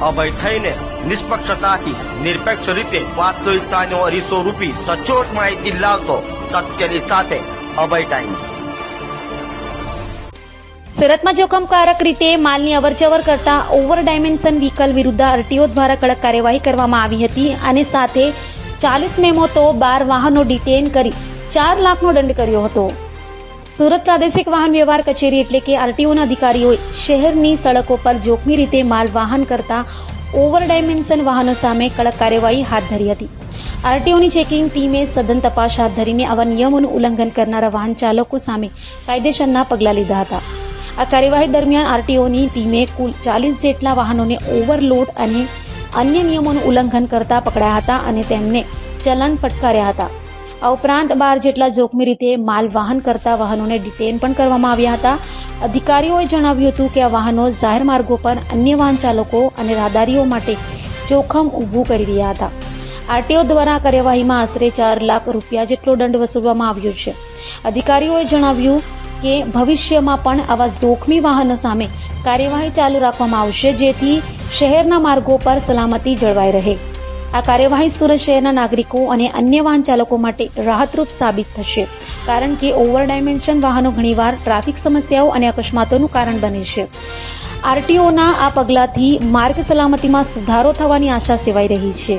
અભય થઈને નિષ્પક્ષતાથી, નિરપેક્ષ રીતે વાસ્તવિકતાનો અરીસો રૂપી સચોટ માહિતી લાવતો સત્યની સાથે અભય ટાઈમ્સ. સુરતમાં જોખમકારક રીતે માલની અવરજવર કરતા ઓવર ડાયમેન્શન વ્હીકલ વિરુદ્ધ આરટીઓ દ્વારા કડક કાર્યવાહી કરવામાં આવી હતી અને સાથે ચાલીસ મેમો તો બાર વાહનો ડિટેન કરી ચાર લાખનો દંડ કર્યો હતો. સુરત પ્રાદેશિક વાહન વ્યવહાર કચેરી એટલે કે આરટીઓના અધિકારીઓએ શહેરની સડકો પર જોખમી રીતે માલ વાહન કરતા ઓવર ડાયમેન્શન વાહનો સામે કડક કાર્યવાહી હાથ ધરી હતી. આરટીઓની ચેકિંગ ટીમે સઘન તપાસ હાથ ધરીને આવા નિયમોનું ઉલ્લંઘન કરનારા વાહન ચાલકો સામે કાયદેસરના પગલાં લીધા હતા. આ કાર્યવાહી દરમિયાન આરટીઓની ટીમે કુલ ચાલીસ જેટલા વાહનોને ઓવરલોડ અને અન્ય નિયમોનું ઉલ્લંઘન કરતા પકડાયા હતા અને તેમને ચલણ ફટકાર્યા હતા. આ ઉપરાંત બાર જેટલા જોખમી રીતે માલ વાહન કરતા વાહનોને ડિટેન પણ કરવામાં આવ્યા હતા. અધિકારીઓએ જણાવ્યું હતું કે આ વાહનો જાહેર માર્ગો પર અન્ય વાહન ચાલકો અને રાહદારીઓ માટે જોખમ ઊભું કરી રહ્યા હતા. આરટીઓ દ્વારા કાર્યવાહીમાં આશરે ચાર લાખ રૂપિયા જેટલો દંડ વસૂલવામાં આવ્યો છે. અધિકારીઓએ જણાવ્યું કે ભવિષ્યમાં પણ આવા જોખમી વાહનો સામે કાર્યવાહી ચાલુ રાખવામાં આવશે, જેથી શહેરના માર્ગો પર સલામતી જળવાઈ રહે. આ કાર્યવાહી સુરત શહેરના નાગરિકો અને અન્ય વાહન ચાલકો માટે રાહતરૂપ સાબિત થશે, કારણ કે ઓવર ડાયમેન્શન વાહનો ઘણીવાર ટ્રાફિક સમસ્યાઓ અને અકસ્માતોનું કારણ બને છે. આરટીઓના આ પગલાંથી માર્ગ સલામતીમાં સુધારો થવાની આશા સેવાઈ રહી છે.